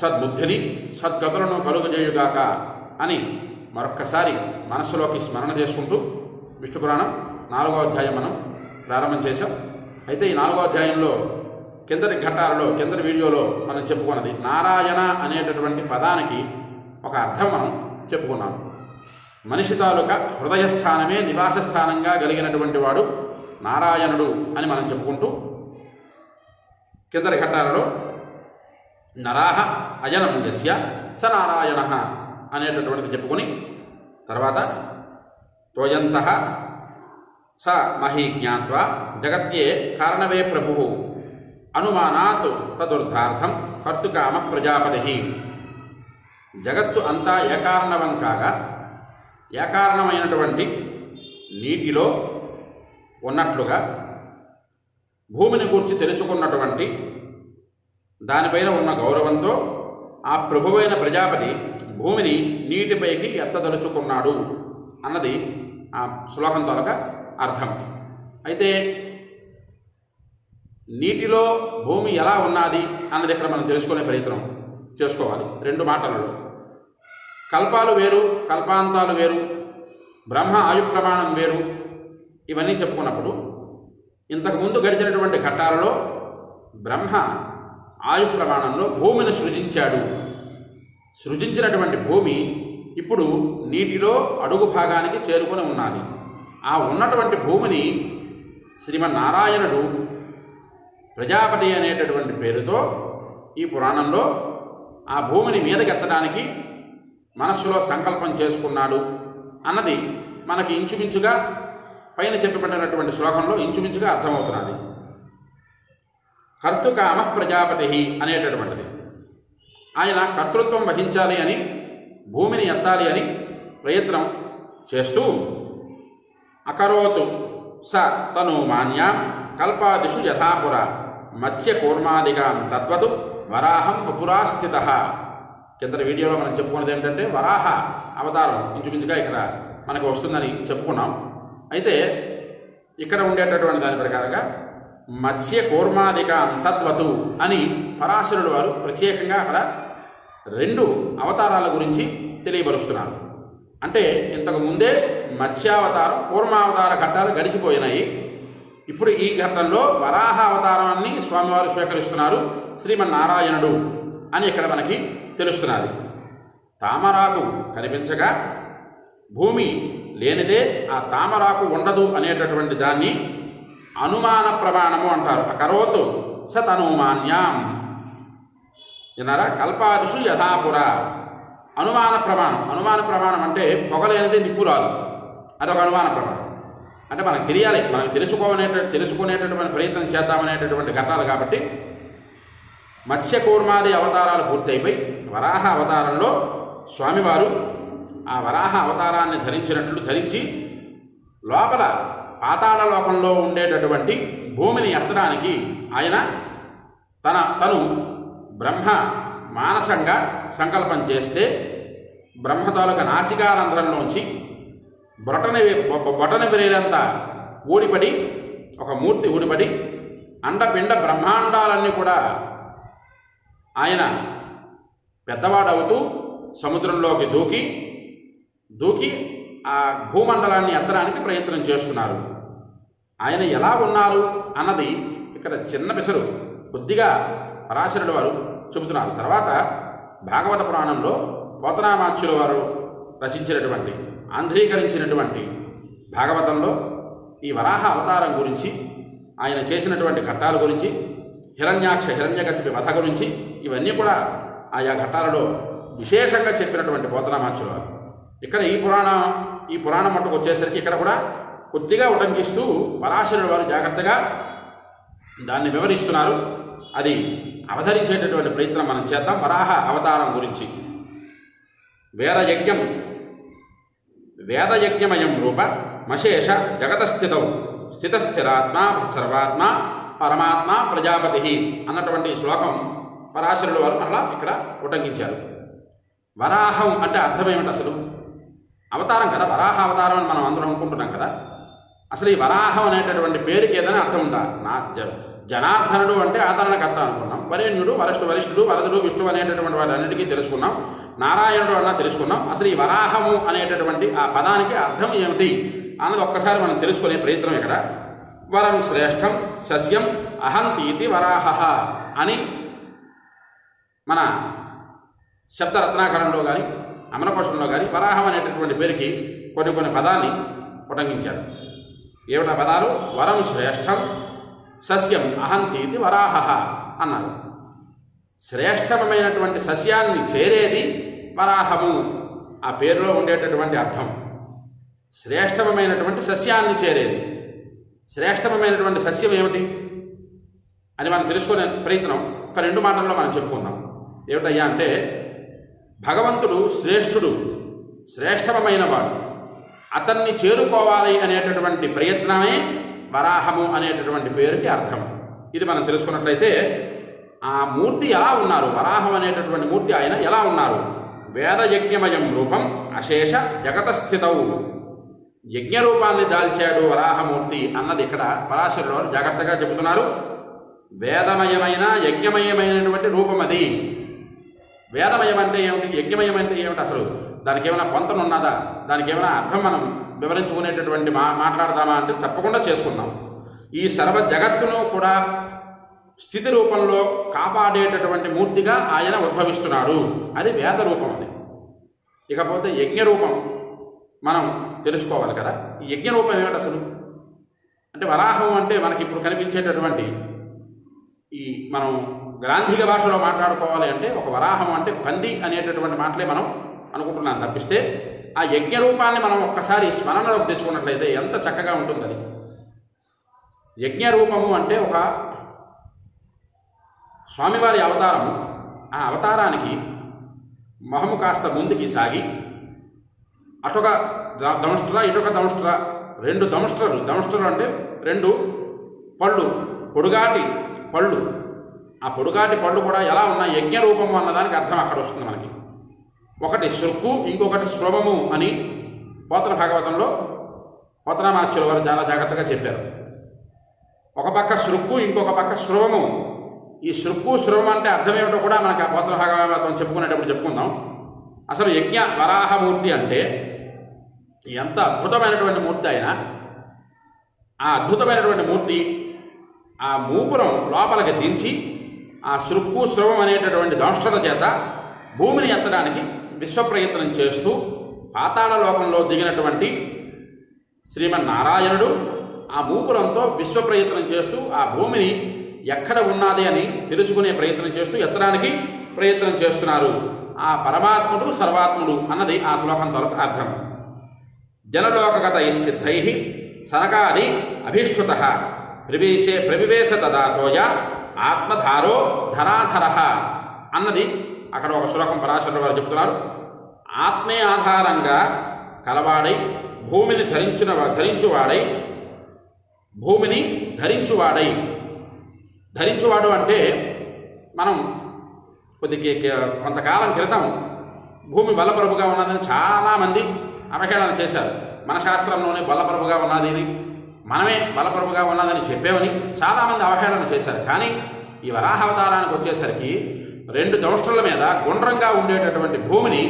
సద్బుద్ధిని సద్గతులను కలుగజేయుగాక అని మరొక్కసారి మనస్సులోకి స్మరణ చేసుకుంటూ విష్ణు పురాణం నాలుగో అధ్యాయం మనం ప్రారంభం చేశాం. అయితే ఈ నాలుగో అధ్యాయంలో కిందటి ఘట్టాలలో కిందటి వీడియోలో మనం చెప్పుకున్నది నారాయణ అనేటటువంటి పదానికి ఒక అర్థం మనం చెప్పుకున్నాం. మనిషి తాలూక హృదయ స్థానమే నివాస స్థానంగా కలిగినటువంటి వాడు నారాయణుడు అని మనం చెప్పుకుంటూ కిందటి ఘట్టాలలో నరాహ అజనం యస్య స నారాయణ అనేటటువంటిది చెప్పుకొని తర్వాత తోయంత స మహీ జ్ఞాత్వా జగత్యే కారణవే ప్రభు అనుమానాత్ తదుర్థార్థం కర్తుకామ ప్రజాపతి జగత్తు అంతా ఏకారణవం కాగా ఏకారణమైనటువంటి నీటిలో ఉన్నట్లుగా భూమిని గూర్చి తెలుసుకున్నటువంటి దానిపైన ఉన్న గౌరవంతో ఆ ప్రభువైన ప్రజాపతి భూమిని నీటిపైకి ఎత్తదలుచుకున్నాడు అన్నది ఆ శ్లోకం తాలూక అర్థం. అయితే నీటిలో భూమి ఎలా ఉన్నది అన్నది ఇక్కడ మనం తెలుసుకునే ప్రయత్నం చేసుకోవాలి. రెండు మాటలలో. కల్పాలు వేరు కల్పాంతాలు వేరు బ్రహ్మ ఆయు ప్రమాణం వేరు ఇవన్నీ చెప్పుకున్నప్పుడు ఇంతకుముందు గడిచినటువంటి ఘట్టాలలో బ్రహ్మ ఆయు ప్రమాణంలో భూమిని సృజించాడు. సృజించినటువంటి భూమి ఇప్పుడు నీటిలో అడుగు భాగానికి చేరుకొని ఉన్నది. ఆ ఉన్నటువంటి భూమిని శ్రీమన్నారాయణుడు ప్రజాపతి అనేటటువంటి పేరుతో ఈ పురాణంలో ఆ భూమిని మీదకెత్తడానికి మనస్సులో సంకల్పం చేసుకున్నాడు అన్నది మనకి ఇంచుమించుగా పైన చెప్పబడినటువంటి శ్లోకంలో ఇంచుమించుగా అర్థమవుతున్నది. కర్తృకామ ప్రజాపతి అనేటటువంటిది. ఆయన కర్తృత్వం వహించాలి అని భూమిని ఎత్తాలి అని ప్రయత్నం చేస్తూ అకరోతు స తను మాన్యాం కల్పాదిషు యథాపుర మత్స్య కూర్మాదిగాం తద్వతు వరాహం వపురాస్థిత. కింద వీడియోలో మనం చెప్పుకున్నది ఏంటంటే వరాహ అవతారం ఇంచుమించుగా ఇక్కడ మనకు వస్తుందని చెప్పుకున్నాం. అయితే ఇక్కడ ఉండేటటువంటి దాని ప్రకారంగా మత్స్య కూర్మాదిక తద్వతు అని పరాశరుడు వారు ప్రత్యేకంగా అక్కడ రెండు అవతారాల గురించి తెలియపరుస్తున్నారు. అంటే ఇంతకు ముందే మత్స్యావతారం కూర్మావతార ఘట్టాలు గడిచిపోయినాయి. ఇప్పుడు ఈ ఘట్టంలో వరాహ అవతారాన్ని స్వామివారు స్వీకరిస్తున్నారు శ్రీమన్నారాయణుడు అని ఇక్కడ మనకి తెలుస్తున్నది. తామరాకు కనిపించగా భూమి లేనిదే ఆ తామరాకు ఉండదు అనేటటువంటి దాన్ని అనుమాన ప్రమాణము అంటారు. అకరోతు సతనుమాన్యాం. విన్నారా? కల్పాదిషు యథాపుర. అనుమాన ప్రమాణం. అనుమాన ప్రమాణం అంటే పొగలేనిది నిప్పు రాదు. అదొక అనుమాన ప్రమాణం. అంటే మనకు తెలియాలి. మనం తెలుసుకోనేట తెలుసుకునేటటువంటి ప్రయత్నం చేద్దామనేటటువంటి ఘటనలు కాబట్టి మత్స్యకూర్మాది అవతారాలు పూర్తయిపోయి వరాహ అవతారంలో స్వామివారు ఆ వరాహ అవతారాన్ని ధరించినట్లు ధరించి లోపల పాతాళ లోకంలో ఉండేటటువంటి భూమిని ఎత్తడానికి ఆయన తన తను బ్రహ్మ మానసంగా సంకల్పం చేస్తే బ్రహ్మ తాలూక నాసికారంధ్రంలోంచి బొటన బొటన విరేలంతా ఊడిపడి ఒక మూర్తి ఊడిపడి అండపిండ బ్రహ్మాండాలన్నీ కూడా ఆయన పెద్దవాడవుతూ సముద్రంలోకి దూకి దూకి ఆ భూమండలాన్ని ఎత్తడానికి ప్రయత్నం చేస్తున్నారు. ఆయన ఎలా ఉన్నారు అన్నది ఇక్కడ చిన్న పిసరు కొద్దిగా పరాశరుడు వారు చెబుతున్నారు. తర్వాత భాగవత పురాణంలో పోతనామాచ్యుల వారు రచించినటువంటి ఆంధ్రీకరించినటువంటి భాగవతంలో ఈ వరాహ అవతారం గురించి ఆయన చేసినటువంటి ఘట్టాల గురించి హిరణ్యాక్ష హిరణ్యకశిపి వధ గురించి ఇవన్నీ కూడా ఆయా ఘట్టాలలో విశేషంగా చెప్పినటువంటి పోతనామాచ్యుల వారు. ఇక్కడ ఈ పురాణం ఈ పురాణం మట్టుకు వచ్చేసరికి ఇక్కడ కూడా కొద్దిగా ఉటంకిస్తూ పరాశరుడు వారు జాగ్రత్తగా దాన్ని వివరిస్తున్నారు. అది అవతరించేటటువంటి ప్రయత్నం మనం చేద్దాం. వరాహ అవతారం గురించి. వేదయజ్ఞం. వేదయజ్ఞమయం రూప మశేష జగతస్థితౌ. స్థితస్థిరాత్మ సర్వాత్మ పరమాత్మ ప్రజాపతి అన్నటువంటి శ్లోకం పరాశరుడు వారు మరలా ఇక్కడ ఉటంకించారు. వరాహం అంటే అర్థమేమిటి అసలు? అవతారం కదా వరాహ అవతారం అని మనం అందరం అనుకుంటున్నాం కదా. అసలు ఈ వరాహం అనేటటువంటి పేరుకి ఏదైనా అర్థం ఉందా? నా జ- జనార్దనుడు అంటే ఆదరణకర్త అనుకున్నాం. వరేణ్యుడు వరష్ఠు వరిష్ఠుడు వరదుడు విష్ణువు అనేటటువంటి వాళ్ళన్నిటికీ తెలుసుకున్నాం. నారాయణుడు అన్నా తెలుసుకున్నాం. అసలు ఈ వరాహము అనేటటువంటి ఆ పదానికి అర్థం ఏమిటి అన్నది ఒక్కసారి మనం తెలుసుకునే ప్రయత్నం ఇక్కడ. వరం శ్రేష్టం సస్యం అహంతీతి వరాహ అని మన శబ్దరత్నాకరంలో కానీ అమరకోశంలో కానీ వరాహం అనేటటువంటి పేరుకి కొన్ని కొన్ని పదాన్ని ఉటంకించారు. ఏమిటా పదాలు? వరం శ్రేష్టం. సస్యం అహంతీతి వరాహ అన్నారు. శ్రేష్టమైనటువంటి సస్యాన్ని చేరేది వరాహము. ఆ పేరులో ఉండేటటువంటి అర్థం. శ్రేష్టమైనటువంటి సస్యాన్ని చేరేది. శ్రేష్టమైనటువంటి సస్యం ఏమిటి? అని మనం తెలుసుకునే ప్రయత్నం ఒక రెండు మాటల్లో మనం చెప్పుకుందాం. ఏమిటయ్యా అంటే భగవంతుడు శ్రేష్ఠుడు శ్రేష్టమైన వాడు అతన్ని చేరుకోవాలి అనేటటువంటి ప్రయత్నమే వరాహము అనేటటువంటి పేరుకి అర్థం. ఇది మనం తెలుసుకున్నట్లయితే ఆ మూర్తి ఎలా ఉన్నారు? వరాహం అనేటటువంటి మూర్తి ఆయన ఎలా ఉన్నారు? వేదయజ్ఞమయం రూపం అశేష జగతస్థితవు యజ్ఞ రూపాన్ని దాల్చాడు వరాహమూర్తి అన్నది ఇక్కడ పరాశరులో జాగ్రత్తగా చెబుతున్నారు. వేదమయమైన యజ్ఞమయమైనటువంటి రూపం అది వేదమయం అంటే ఏమిటి? యజ్ఞమయం అంటే ఏమిటి అసలు? దానికి ఏమైనా పొంతన ఉన్నదా దానికి ఏమైనా అర్థం మనం వివరించుకునేటటువంటి మా మాట్లాడదామా అంటే తప్పకుండా చేసుకుందాం. ఈ సర్వ జగత్తును కూడా స్థితి రూపంలో కాపాడేటటువంటి మూర్తిగా ఆయన ఉద్భవిస్తున్నాడు. అది వేద రూపం అది. ఇకపోతే యజ్ఞ రూపం మనం తెలుసుకోవాలి కదా. ఈ యజ్ఞ రూపం ఏమిటి అసలు? అంటే వరాహం అంటే మనకి ఇప్పుడు కనిపించేటటువంటి ఈ మనం గ్రాంధిక భాషలో మాట్లాడుకోవాలి అంటే ఒక వరాహం అంటే పంది అనేటటువంటి మాటలే మనం అనుకుంటున్నాను. తప్పిస్తే ఆ యజ్ఞ రూపాన్ని మనం ఒక్కసారి స్మరణలోకి తెచ్చుకున్నట్లయితే ఎంత చక్కగా ఉంటుంది అది. యజ్ఞ రూపము అంటే ఒక స్వామివారి అవతారం. ఆ అవతారానికి మొహము కాస్త ముందుకి సాగి అటొక దంష్ట్ర ఇటొక దంష్ట్ర రెండు దంష్ట్రలు దంష్ట్రలు అంటే రెండు పళ్ళు పొడుగాటి పళ్ళు. ఆ పొడుగాటి పళ్ళు కూడా ఎలా ఉన్నాయి? యజ్ఞ రూపము అన్నదానికి అర్థం అక్కడ వస్తుంది మనకి. ఒకటి సుర్కు ఇంకొకటి శ్రవము అని పోతన భాగవతంలో పోతనామాచ్యుల వారు చాలా జాగ్రత్తగా చెప్పారు. ఒక పక్క శృక్కు ఇంకొక పక్క శ్రవము. ఈ శృక్కు శ్రవం అంటే అర్థం ఏమిటో కూడా మనకి ఆ పోతన భాగవతం చెప్పుకునేటప్పుడు చెప్పుకుందాం. అసలు యజ్ఞ వరాహమూర్తి అంటే ఎంత అద్భుతమైనటువంటి మూర్తి అయినా ఆ అద్భుతమైనటువంటి మూర్తి ఆ మూపురం లోపలికి దించి ఆ శృక్కు శ్రవం అనేటటువంటి దంష్టత చేత భూమిని ఎత్తడానికి విశ్వప్రయత్నం చేస్తూ పాతాళ లోకంలో దిగినటువంటి శ్రీమన్నారాయణుడు ఆ భూపురంతో విశ్వప్రయత్నం చేస్తూ ఆ భూమిని ఎక్కడ ఉన్నది అని తెలుసుకునే ప్రయత్నం చేస్తూ ఎత్తడానికి ప్రయత్నం చేస్తున్నారు. ఆ పరమాత్ముడు సర్వాత్ముడు అన్నది ఆ శ్లోకం తొలక అర్థం. జనలోకగత సిద్ధై సనకాది అభిష్ఠుత ప్రవేశే ప్రవివేశ తదాతోయ ఆత్మధారో ధరాధర అన్నది అక్కడ ఒక శ్లోకం పరాశర వారు చెప్తున్నారు ఆత్మే ఆధారంగా కలవాడై భూమిని ధరించిన ధరించువాడై భూమిని ధరించువాడై. ధరించువాడు అంటే మనం కొద్ది కొంతకాలం క్రితం భూమి బలపరుపుగా ఉన్నదని చాలామంది అవహేళన చేశారు. మన శాస్త్రంలోనే బలపరుపుగా ఉన్నది అని మనమే బలపరుపుగా ఉన్నదని చెప్పామని చాలామంది అవహేళన చేశారు. కానీ ఈ వరాహావతారానికి వచ్చేసరికి రెండు దౌష్ట్రుల మీద గుండ్రంగా ఉండేటటువంటి భూమిని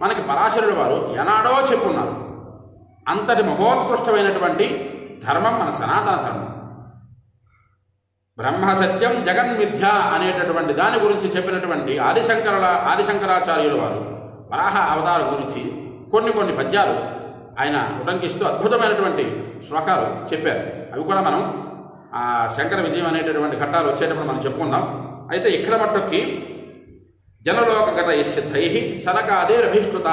మనకి పరాశరుడు వారు ఎనాడో చెప్పున్నారు. అంతటి మహోత్కృష్టమైనటువంటి ధర్మం మన సనాతన ధర్మం. బ్రహ్మ సత్యం జగన్మిథ్య అనేటటువంటి దాని గురించి చెప్పినటువంటి ఆదిశంకరుల ఆదిశంకరాచార్యుల వారు వరాహ అవతారం గురించి కొన్ని కొన్ని పద్యాలు ఆయన ఉటంకిస్తూ అద్భుతమైనటువంటి శ్లోకాలు చెప్పారు. అవి కూడా మనం ఆ శంకర విజయం అనేటటువంటి ఘట్టాలు వచ్చేటప్పుడు మనం చెప్పుకుందాం. అయితే ఇక్కడ మట్టుకి జనలోకగత సిద్ధై సనకాదేరభిష్టుత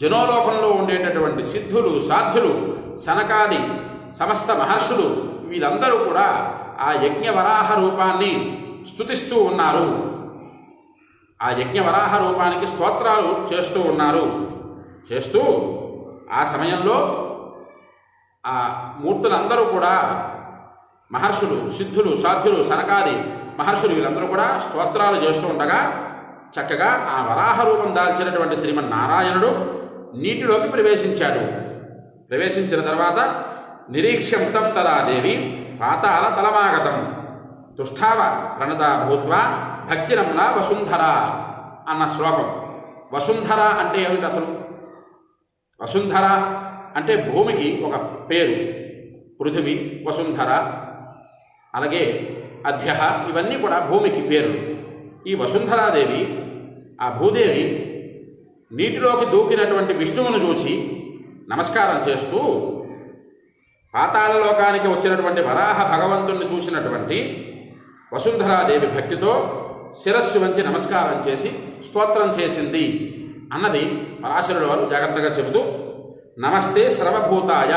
జనోలోకంలో ఉండేటటువంటి సిద్ధులు సాధ్యులు సనకాది సమస్త మహర్షులు వీళ్ళందరూ కూడా ఆ యజ్ఞవరాహ రూపాన్ని స్తుతిస్తూ ఉన్నారు. ఆ యజ్ఞవరాహ రూపానికి స్తోత్రాలు చేస్తూ ఉన్నారు. చేస్తూ ఆ సమయంలో ఆ మూర్తులందరూ కూడా మహర్షులు సిద్ధులు సాధ్యులు సనకాది మహర్షులు వీళ్ళందరూ కూడా స్తోత్రాలు చేస్తూ ఉండగా చక్కగా ఆ వరాహ రూపం దాల్చినటువంటి శ్రీమన్నారాయణుడు నీటిలోకి ప్రవేశించాడు. ప్రవేశించిన తర్వాత నిరీక్ష్యం తం తదాదేవి పాతాల తలమాగతం. తుష్టావ ప్రణత భూత్వా భక్తిరమ్న వసుంధర అన్న శ్లోకం. వసుంధర అంటే ఏమిటి అసలు? వసుంధర అంటే భూమికి ఒక పేరు. పృథివీ వసుంధర. అలాగే అధ్య ఇవన్నీ కూడా భూమికి పేర్లు. ఈ వసుంధరాదేవి ఆ భూదేవి నీటిలోకి దూకినటువంటి విష్ణువును చూచి నమస్కారం చేస్తూ పాతాళ లోకానికి వచ్చినటువంటి వరాహ భగవంతుణ్ణి చూసినటువంటి వసుంధరాదేవి భక్తితో శిరస్సు వంచి నమస్కారం చేసి స్తోత్రం చేసింది అన్నది పరాశరుడు వారు జాగ్రత్తగా చెబుతూ నమస్తే సర్వభూతాయ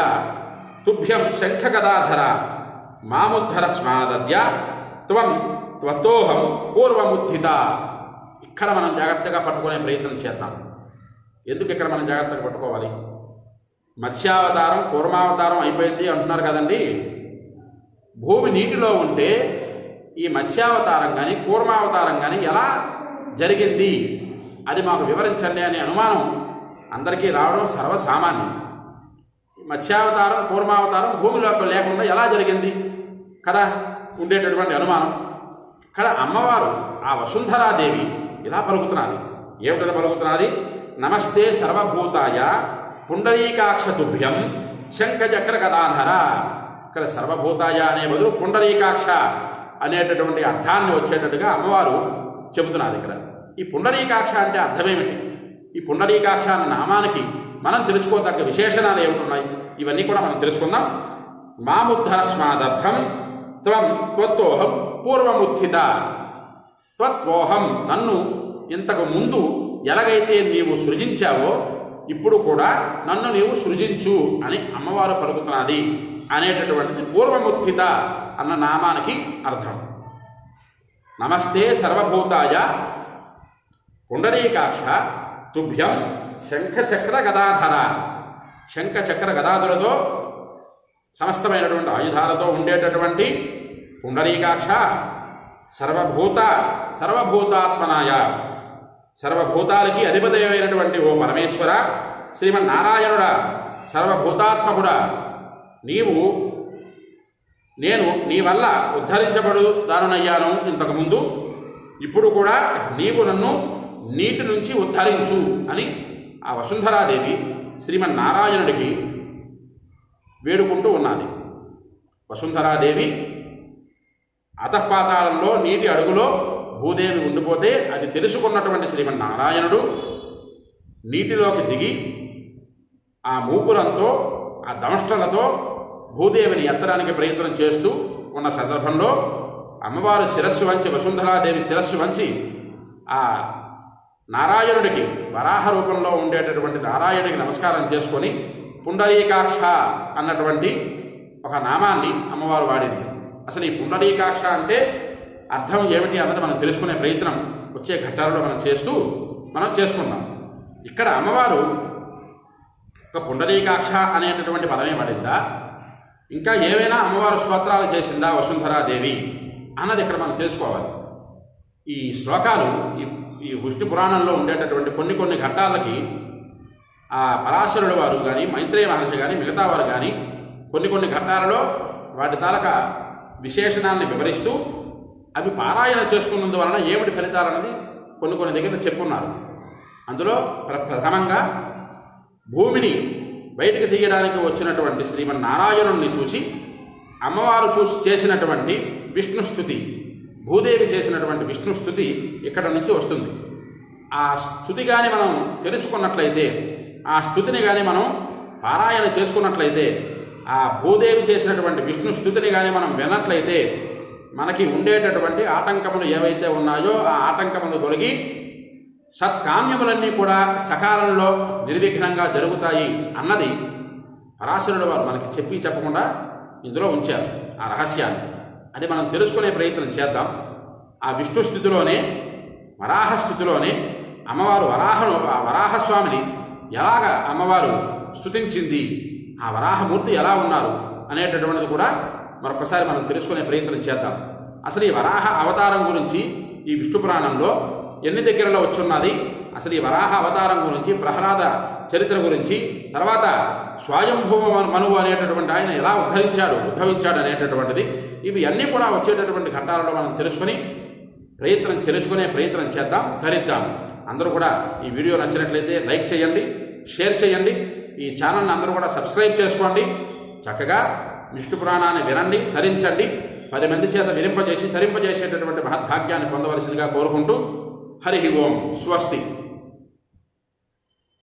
తుభ్యం శంఖగదాధర మాముద్ధర స్మాదద్య త్వం త్వతోహం పూర్వముద్ధిత. ఇక్కడ మనం జాగ్రత్తగా పట్టుకునే ప్రయత్నం చేద్దాం. ఎందుకు ఇక్కడ మనం జాగ్రత్తగా పట్టుకోవాలి? మత్స్యావతారం కూర్మావతారం అయిపోయింది అంటున్నారు కదండి. భూమి నీటిలో ఉంటే ఈ మత్స్యావతారం కానీ కూర్మావతారం కానీ ఎలా జరిగింది? అది మాకు వివరించండి అనే అనుమానం అందరికీ రావడం సర్వసామాన్యం. మత్స్యావతారం కూర్మావతారం భూమిలోకి లేకుండా ఎలా జరిగింది? కదా ఉండేటటువంటి అనుమానం. ఇక్కడ అమ్మవారు ఆ వసుంధరాదేవి ఇలా పలుకుతున్నది. ఏమిటని పలుకుతున్నది? నమస్తే సర్వభూతాయ పుండరీకాక్ష తుభ్యం శంఖచక్ర గదాధర ఇక్కడ సర్వభూతాయ అనే బదులు పుండరీకాక్ష అనేటటువంటి అర్థాన్ని వచ్చేటట్టుగా అమ్మవారు చెబుతున్నారు ఇక్కడ. ఈ పుండరీకాక్ష అంటే అర్థమేమిటి? ఈ పుండరీకాక్ష అన్న నామానికి మనం తెలుసుకోదగ్గ విశేషణాలు ఏమిటున్నాయి? ఇవన్నీ కూడా మనం తెలుసుకుందాం. మాముద్ధరస్మాదర్థం త్వం త్వత్తోహం పూర్వముత్థిత. త్వత్వోహం నన్ను ఇంతకు ముందు ఎలాగైతే నీవు సృజించావో ఇప్పుడు కూడా నన్ను నీవు సృజించు అని అమ్మవారు పలుకుతున్నది అనేటటువంటిది పూర్వముత్థిత అన్న నామానికి అర్థం. నమస్తే సర్వభూతాయ పుండరీకాక్ష తుభ్యం శంఖచక్ర గదాధర. శంఖచక్ర గదాధులతో సమస్తమైనటువంటి ఆయుధాలతో ఉండేటటువంటి పుండరీకాక్ష సర్వభూత సర్వభూతాత్మనాయ. సర్వభూతాలకి అధిపతయమైనటువంటి ఓ పరమేశ్వర శ్రీమన్నారాయణుడా సర్వభూతాత్మకుడా. నీవు నేను నీ వల్ల ఉద్ధరించబడు దానునయ్యాను ఇంతకుముందు. ఇప్పుడు కూడా నీవు నన్ను నీటి నుంచి ఉద్ధరించు అని ఆ వసుంధరాదేవి శ్రీమన్నారాయణుడికి వేడుకుంటూ ఉన్నది. వసుంధరాదేవి అధపాతాళంలో నీటి అడుగులో భూదేవి ఉండిపోతే అది తెలుసుకున్నటువంటి శ్రీమన్నారాయణుడు నీటిలోకి దిగి ఆ మూపురంతో ఆ దంష్టలతో భూదేవిని ఎత్తడానికి ప్రయత్నం చేస్తూ ఉన్న సందర్భంలో అమ్మవారు శిరస్సు వంచి వసుంధరాదేవి శిరస్సు వంచి ఆ నారాయణుడికి వరాహ రూపంలో ఉండేటటువంటి నారాయణుడికి నమస్కారం చేసుకొని పుండరీకాక్ష అన్నటువంటి ఒక నామాన్ని అమ్మవారు వాడింది. అసలు ఈ పుండరీకాక్ష అంటే అర్థం ఏమిటి అన్నది మనం తెలుసుకునే ప్రయత్నం వచ్చే ఘట్టాలలో మనం చేస్తూ మనం చేసుకుందాం. ఇక్కడ అమ్మవారు ఒక పుండరీకాక్ష అనేటటువంటి పదమే పడిందా? ఇంకా ఏవైనా అమ్మవారు స్తోత్రాలు చేసిందా వసుంధరాదేవి అన్నది ఇక్కడ మనం చేసుకోవాలి ఈ శ్లోకాలు ఈ ఈ విష్ణు పురాణంలో ఉండేటటువంటి కొన్ని కొన్ని ఘట్టాలకి ఆ పరాశరుడు వారు కానీ మైత్రేయ మహర్షి కానీ మిగతా వారు కానీ కొన్ని కొన్ని ఘట్టాలలో వాటి తాలక విశేషణాలను వివరిస్తూ అవి పారాయణ చేసుకున్నందువలన ఏమిటి ఫలితాలన్నది కొన్ని కొన్ని దగ్గర చెప్పున్నారు. అందులో ప్ర ప్రథమంగా భూమిని బయటకు తీయడానికి వచ్చినటువంటి శ్రీమన్నారాయణుణ్ణి చూసి అమ్మవారు చూసి చేసినటువంటి విష్ణుస్థుతి భూదేవి చేసినటువంటి విష్ణుస్థుతి ఇక్కడ నుంచి వస్తుంది. ఆ స్థుతి కానీ మనం తెలుసుకున్నట్లయితే ఆ స్థుతిని కానీ మనం పారాయణ చేసుకున్నట్లయితే ఆ భూదేవి చేసినటువంటి విష్ణు స్థుతిని కానీ మనం విన్నట్లయితే మనకి ఉండేటటువంటి ఆటంకములు ఏవైతే ఉన్నాయో ఆ ఆటంకములు తొలగి సత్కామ్యములన్నీ కూడా సకాలంలో నిర్విఘ్నంగా జరుగుతాయి అన్నది పరాశరుడు వారు మనకి చెప్పి చెప్పకుండా ఇందులో ఉంచారు ఆ రహస్యాన్ని. అది మనం తెలుసుకునే ప్రయత్నం చేద్దాం. ఆ విష్ణు స్థితిలోనే వరాహ స్థితిలోనే అమ్మవారు వరాహను ఆ వరాహస్వామిని ఎలాగ అమ్మవారు స్తుతించింది? ఆ వరాహమూర్తి ఎలా ఉన్నారు అనేటటువంటిది కూడా మరొకసారి మనం తెలుసుకునే ప్రయత్నం చేద్దాం. అసలు ఈ వరాహ అవతారం గురించి ఈ విష్ణు పురాణంలో ఎన్ని దగ్గరలో వచ్చున్నది? అసలు ఈ వరాహ అవతారం గురించి ప్రహ్లాద చరిత్ర గురించి తర్వాత స్వయంభూమ మనువు అనేటటువంటి ఆయన ఎలా ఉద్ధరించాడు ఉద్భవించాడు అనేటటువంటిది ఇవి అన్నీ కూడా వచ్చేటటువంటి ఘట్టాలలో మనం తెలుసుకొని ప్రయత్నం తెలుసుకునే ప్రయత్నం చేద్దాం ధరిద్దాం. అందరూ కూడా ఈ వీడియో నచ్చినట్లయితే లైక్ చేయండి షేర్ చేయండి. ఈ ఛానల్ని అందరూ కూడా సబ్స్క్రైబ్ చేసుకోండి. చక్కగా విష్ణు పురాణాన్ని వినండి ధరించండి. పది మంది చేత విరింపజేసి ధరింపజేసేటటువంటి మహద్భాగ్యాన్ని పొందవలసిందిగా కోరుకుంటూ హరి ఓం స్వస్తి.